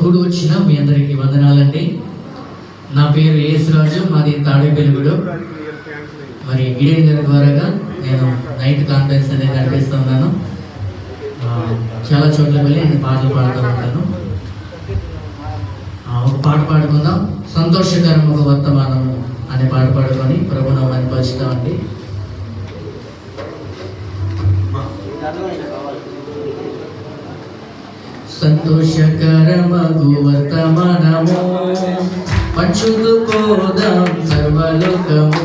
కూడి వచ్చిన మీ అందరికీ వందనాలండి. నా పేరు యేసురాజు మాది తాడేపల్లిగూడు. మరి గిరిజన గారి ద్వారాగా నేను నైట్ కాన్ఫరెన్స్ అనేది నడిపిస్తున్నాను చాలా చోట్ల వెళ్ళి నేను పాటలు పాడుతూ ఉంటాను. ఒక పాట పాడుకుందాం. సంతోషకరం ఒక వర్తమానము అనే పాట పాడుకొని ప్రభు నామాన్ని పరుచుతామండి సంతోషకరమగు వర్తమానము పంచుకోదాం పోదాం సర్వలోకము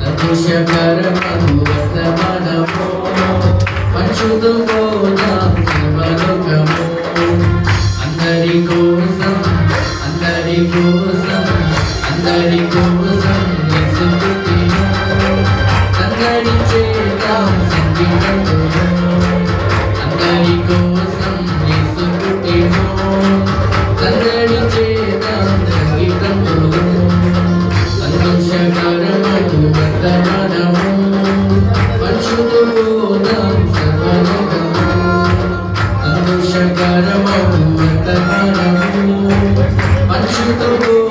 సంతోషకరమగు వర్తమానము పంచుకోదాం సర్వలోకము అందరి కోసం అందరి కోసం అందరి కోసం సంతోషకరమగు వర్తమానము పంచుతూ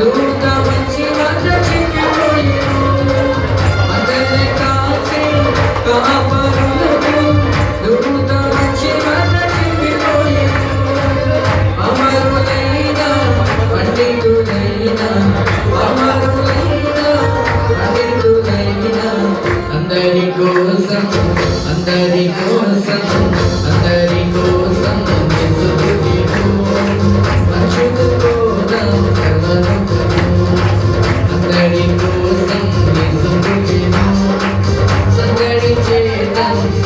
కామరులకు చేద్దాం సంగీతంతో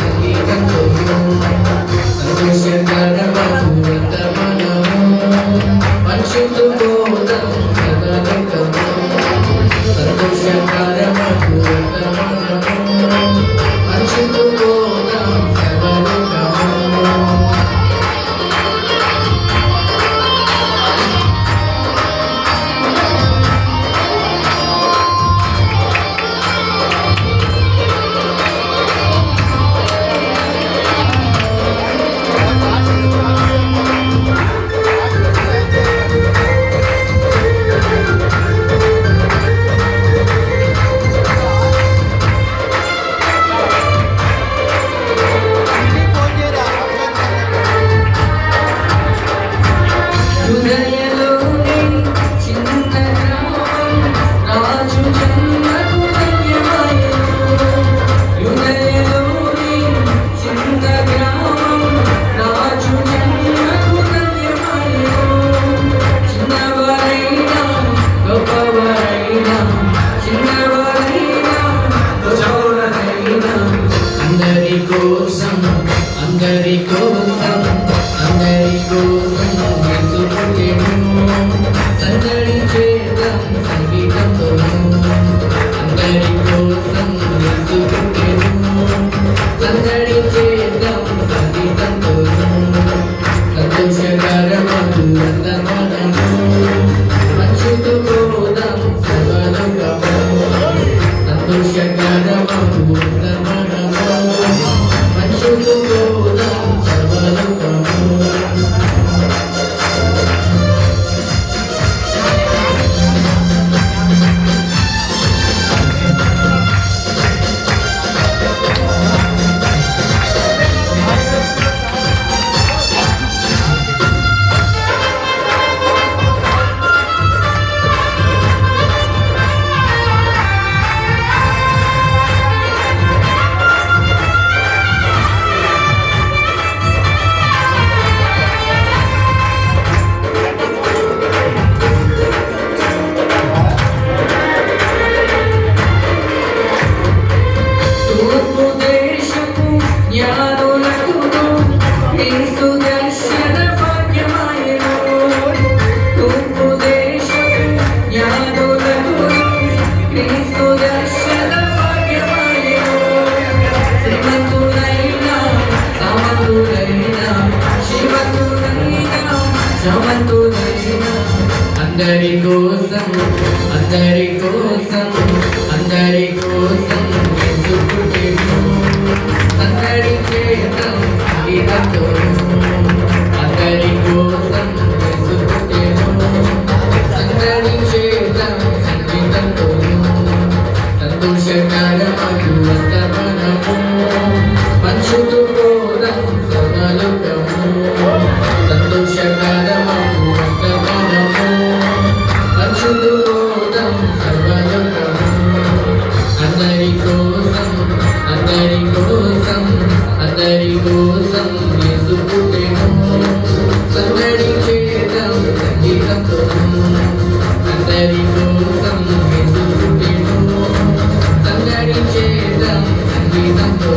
కోసం అందరి కోసం అందరి కోసం అందరి కోసం అందరి కోసం సందడి కోసం వేసుకుంటేను సందడి చేయటం సంగీతంతో సందడి కోసం వేసుకుంటేను సందడి చేయటం సంగీతంతో